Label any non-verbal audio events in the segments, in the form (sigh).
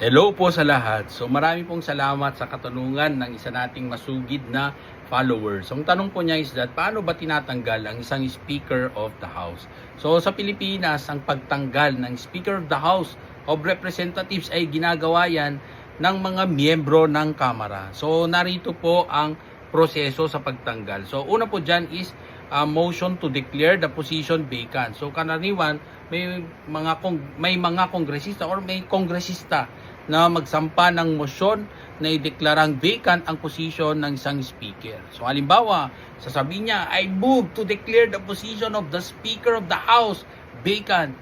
Hello po sa lahat. So marami pong salamat sa katanungan ng isa nating masugid na followers. So ang tanong po niya is that paano ba tinatanggal ang isang Speaker of the House? So sa Pilipinas, ang pagtanggal ng Speaker of the House of Representatives ay ginagawa yan ng mga miyembro ng Kamara. So narito po ang proseso sa pagtanggal. So una po dyan is a motion to declare the position vacant. So karaniwan may mga kong may mga kongresista or may kongresista na magsampa ng motion na ideklarang vacant ang posisyon ng isang speaker. So halimbawa, sasabihin niya, I move to declare the position of the Speaker of the House vacant.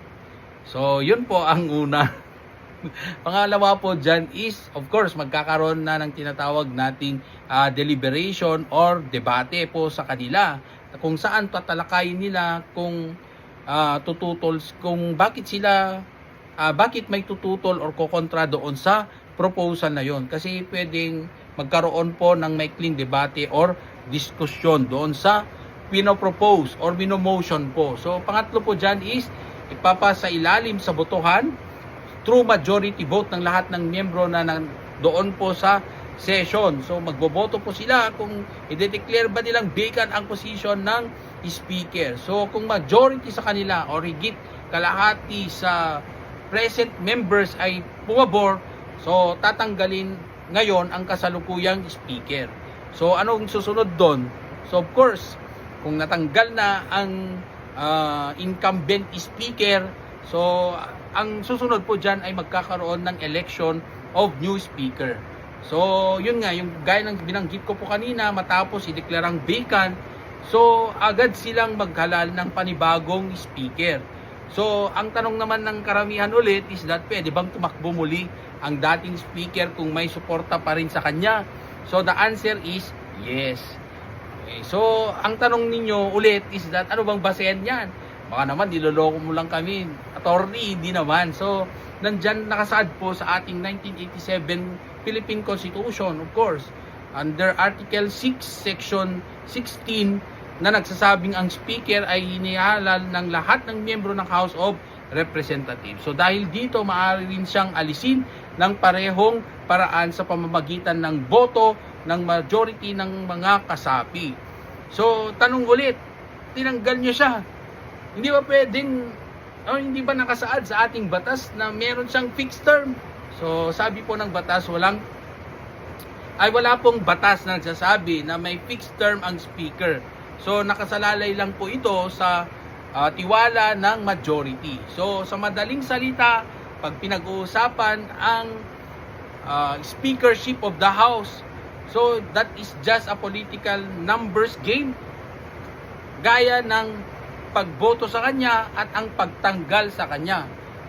So yun po ang una. (laughs) Pangalawa po dyan is, of course, magkakaroon na ng tinatawag nating ah, deliberation or debate po sa kanila kung saan tatalakayin nila kung ah, tututol kung bakit sila ah, bakit may tututol or kokontra doon sa proposal na yon kasi pwedeng magkaroon po ng maikling debate or diskusyon doon sa pinopropose or minomotion po. So pangatlo po dyan is ipapasa ilalim sa botohan true majority vote ng lahat ng miyembro na nan, doon po sa session. So magboboto po sila kung i-declare ba nilang vacant ang position ng speaker. So kung majority sa kanila or higit kalahati sa present members ay pumabor, so tatanggalin ngayon ang kasalukuyang speaker. So anong susunod doon? So of course, kung natanggal na ang ah, incumbent speaker, so ang susunod po dyan ay magkakaroon ng election of new speaker. So yun nga, yung gaya ng binanggit ko po kanina, matapos ideklarang vacant, so agad silang maghalal ng panibagong speaker. So, ang tanong naman ng karamihan ulit is that pwede bang tumakbo muli ang dating speaker kung may suporta pa rin sa kanya? So, the answer is yes. Okay, so, ang tanong ninyo ulit is that ano bang basehan yan? Baka naman niloloko mo lang kami. Attorney, hindi naman. So, nandyan nakasaad po sa ating 1987 Philippine Constitution, of course, under Article 6, Section 16, na nagsasabing ang speaker ay hinihalal ng lahat ng miyembro ng House of Representatives. So dahil dito maaari rin siyang alisin ng parehong paraan sa pamamagitan ng boto ng majority ng mga kasapi. So tanong ulit, tinanggal niyo siya. Hindi ba pwedeng o hindi ba nakasaad sa ating batas na meron siyang fixed term? So sabi po ng batas walang ay wala pong batas na nagsasabi na may fixed term ang speaker. So nakasalalay lang po ito sa ah, tiwala ng majority. So sa madaling salita, pag pinag-uusapan ang ah, speakership of the house, so that is just a political numbers game. Gaya ng pagboto sa kanya at ang pagtanggal sa kanya.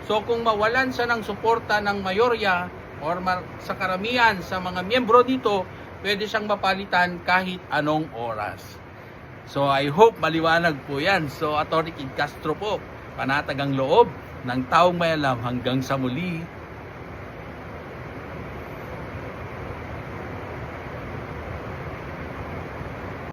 So kung mawalan siya ng suporta ng mayorya or sa karamihan sa mga miyembro dito, pwede siyang mapalitan kahit anong oras. So I hope maliwanag po yan. So Atty. Kid Castro po, panatag ang loob ng taong may alam hanggang sa muli.